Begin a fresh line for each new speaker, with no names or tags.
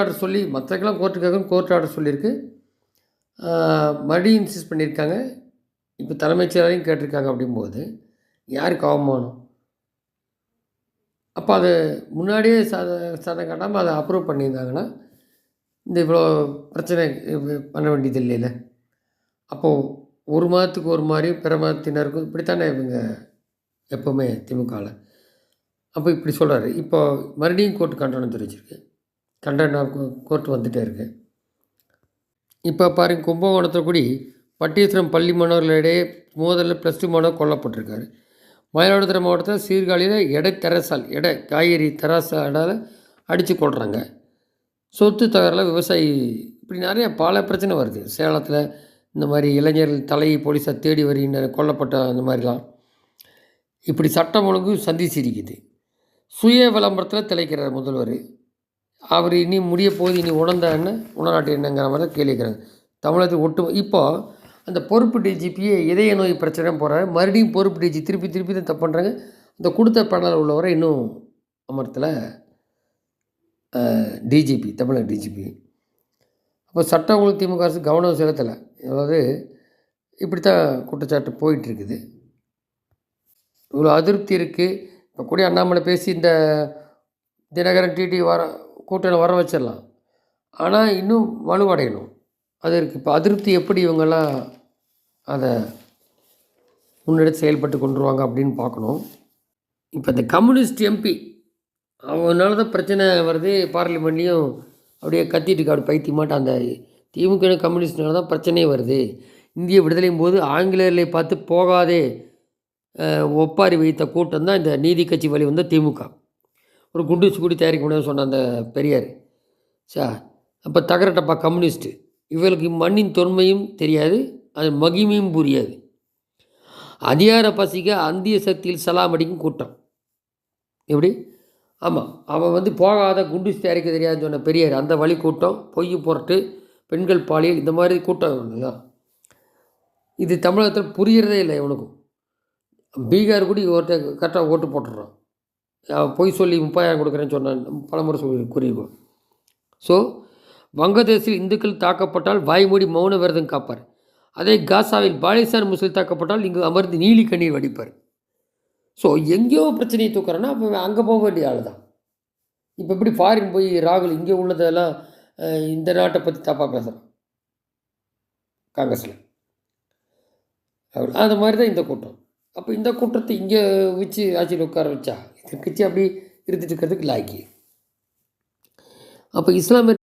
Order சொல்லி மற்றக்கெல்லாம் கோர்ட்டுக்காக court order சொல்லியிருக்கு மறுபடியும் இன்சிஸ்ட் பண்ணியிருக்காங்க. இப்போ தலைமைச் செயலரையும் கேட்டிருக்காங்க அப்படிங்கும்போது யாருக்கு அவமானம் அப்போ அது முன்னாடியே சத சதம் காட்டாமல் அதை அப்ரூவ் பண்ணியிருந்தாங்கன்னா இந்த இவ்வளோ பிரச்சனை இது பண்ண வேண்டியது இல்லைல்ல அப்போது ஒரு மாதத்துக்கு ஒரு மாதிரி பிற மதத்தினருக்கும் இப்படித்தானே இவங்க எப்போவுமே திமுகவில் அப்போ இப்படி சொல்கிறாரு இப்போ மறுபடியும் கோர்ட்டு கண்டனம் தெரிவிச்சிருக்கு. கண்டன கோர்ட் வந்துகிட்டே இருக்கு. இப்போ பாருங்க கும்பகோணத்தில் கூடி பட்டீஸ்வரம் பள்ளி மாணவர்களிடையே மோதலில் ப்ளஸ் டூ மாணவர் கொல்லப்பட்டிருக்காரு. மயிலாடுதுறை மாவட்டத்தில் சீர்காழியில் எடை தெரசால் எடை காய்கறி தெரசாலால் அடித்து கொள்கிறாங்க சொத்து தகரில் விவசாயி இப்படி நிறைய பல பிரச்சனை வருது. சேலத்தில் இந்த மாதிரி இளைஞர்கள் தலை போலீஸாக தேடி வருகின்ற கொல்லப்பட்ட அந்த மாதிரிலாம். இப்படி சட்டம் ஒழுங்கு சந்திச்சிருக்குது சுய விளம்பரத்தில் திளைக்கிறார் முதல்வர். அவர் இனி முடிய போது இனி உணர்ந்தா என்ன உணராட்டு என்னங்கிற மாதிரி தான் கேள்வி கேட்குறாங்க. தமிழகத்துக்கு ஒட்டு இப்போ அந்த பொறுப்பு டிஜிபியே இதய நோய் பிரச்சனை போகிறாரு மறுபடியும் பொறுப்பு டிஜி திருப்பி திருப்பி தான் தப்பு பண்ணுறாங்க இந்த கொடுத்த பேனல் உள்ளவரை இன்னும் அமரத்தில் டிஜிபி தமிழக டிஜிபி அப்போ சட்ட ஒழுங்கு திமுக அரசு கவனம் செலுத்தலை. அதாவது இப்படி தான் குற்றச்சாட்டு போயிட்டுருக்குது. இவ்வளோ அதிருப்தி இருக்குது இப்போ கூட அண்ணாமலை பேசி இந்த தினகரன் டிடி வர கூட்டணி வர வச்சிடலாம். ஆனால் இன்னும் வலுவடையணும். அது இருக்குது இப்போ அதிருப்தி எப்படி இவங்கெல்லாம் அதை முன்னெடுத்து செயல்பட்டு கொண்டுருவாங்க அப்படின்னு பார்க்கணும். இப்போ இந்த கம்யூனிஸ்ட் எம்பி அவனால தான் பிரச்சனை வருது. பார்லிமெண்ட்லேயும் அப்படியே கத்திட்டு இருக்கா அப்படி பைத்தியமாட்ட அந்த திமுக கம்யூனிஸ்ட்னால தான் பிரச்சனையே வருது. இந்திய விடுதலையும் போது ஆங்கிலேயர்களை பார்த்து போகாதே ஒப்பாரி வைத்த கூட்டம் தான் இந்த நீதி கட்சி வழி வந்த திமுக. ஒரு குண்டு கூடி தயாரிக்க முடியாதுன்னு சொன்ன அந்த பெரியார். சா அப்போ தகரட்டப்பா கம்யூனிஸ்ட்டு இவர்களுக்கு மண்ணின் தொன்மையும் தெரியாது அது மகிமையும் புரியாது. அதிகார பசிக்க அந்திய சக்தியில் சலாம் அடிக்கும் கூட்டம். எப்படி? ஆமாம் அவன் வந்து போகாத குண்டூசி தயாரிக்க தெரியாதுன்னு சொன்ன பெரியார். அந்த வழி கூட்டம் பொய் புரட்டு பெண்கள் பாலியல் இந்த மாதிரி கூட்டம் இதுதான் இது தமிழகத்தில் புரிகிறதே இல்லை இவனுக்கும். பீகார் கூட ஒருத்த கரெக்டாக ஓட்டு போட்டுடுறான். பொய் சொல்லி முப்பதாயிரம் கொடுக்குறேன்னு சொன்னான். பலமுறை சொல்லி கூறியிருக்கோம். ஸோ வங்கதேசத்தில் இந்துக்கள் தாக்கப்பட்டால் வாய்மூடி மௌன விரதம் காப்பார். அதே காசாவில் பாலிஸ்தான் முஸ்லீம் தாக்கப்பட்டால் இங்கு அமர்ந்து நீலி கண்ணீர் வடிப்பார். ஸோ எங்கேயோ பிரச்சனையை தூக்குறேன்னா அப்போ அங்கே போக வேண்டிய ஆள் தான். இப்போ எப்படி ஃபாரின் போய் ராகுல் இங்கே உள்ளதெல்லாம் இந்த நாட்டை பற்றி தப்பாக பேசுகிறான் காங்கிரஸில். அவர் அது மாதிரி தான் இந்த கூட்டம். அப்போ இந்த கூட்டத்தை இங்கே வச்சு ஆட்சியில் உட்கார வச்சா? இந்த கட்சி அப்படி இருந்துட்டு இருக்கிறதுக்கு லாக்கி அப்போ இஸ்லாமிய